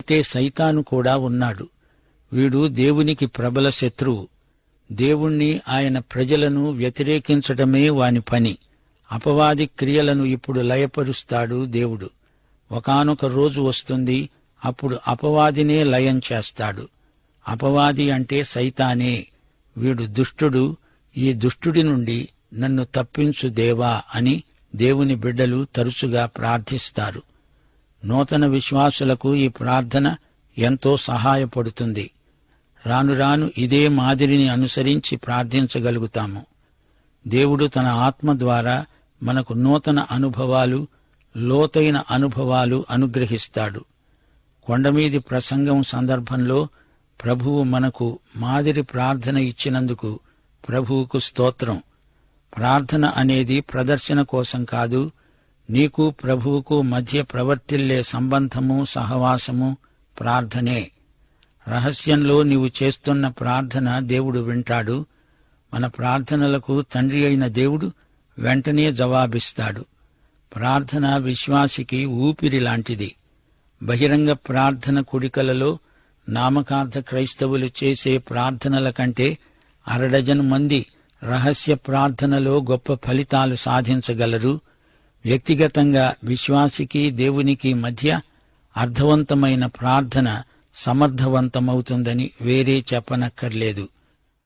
అయితే సైతాను కూడా ఉన్నాడు. వీడు దేవునికి ప్రబల శత్రువు. దేవుణ్ణి ఆయన ప్రజలను వ్యతిరేకించటమే వాని పని. అపవాది క్రియలను ఇప్పుడు లయపరుస్తాడు దేవుడు. ఒకానొక రోజు వస్తుంది అప్పుడు అపవాదినే లయం చేస్తాడు. అపవాది అంటే సైతానే. వీడు దుష్టుడు ఈ దుష్టుడి నుండి నన్ను తప్పించు దేవా అని దేవుని బిడ్డలు తరచుగా ప్రార్థిస్తారు. నూతన విశ్వాసులకు ఈ ప్రార్థన ఎంతో సహాయపడుతుంది. రాను రాను ఇదే మాదిరిని అనుసరించి ప్రార్థించగలుగుతాము. దేవుడు తన ఆత్మ ద్వారా మనకు నూతన అనుభవాలు లోతైన అనుభవాలు అనుగ్రహిస్తాడు. కొండమీది ప్రసంగం సందర్భంలో ప్రభువు మనకు మాదిరి ప్రార్థన ఇచ్చినందుకు ప్రభువుకు స్తోత్రం. ప్రార్థన అనేది ప్రదర్శన కోసం కాదు నీకు ప్రభువుకు మధ్య ప్రవర్తిల్లే సంబంధము సహవాసము ప్రార్థనే. రహస్యంలో నీవు చేస్తున్న ప్రార్థన దేవుడు వింటాడు. మన ప్రార్థనలకు తండ్రి అయిన దేవుడు వెంటనే జవాబిస్తాడు. ప్రార్థన విశ్వాసికి ఊపిరి లాంటిది. బహిరంగ ప్రార్థన కుడికలలో నామకార్థ క్రైస్తవులు చేసే ప్రార్థనల కంటే అరడజన్ మంది రహస్య ప్రార్థనలో గొప్ప ఫలితాలు సాధించగలరు. వ్యక్తిగతంగా విశ్వాసికి దేవునికి మధ్య అర్థవంతమైన ప్రార్థన సమర్థవంతమవుతుందని వేరే చెప్పనక్కర్లేదు.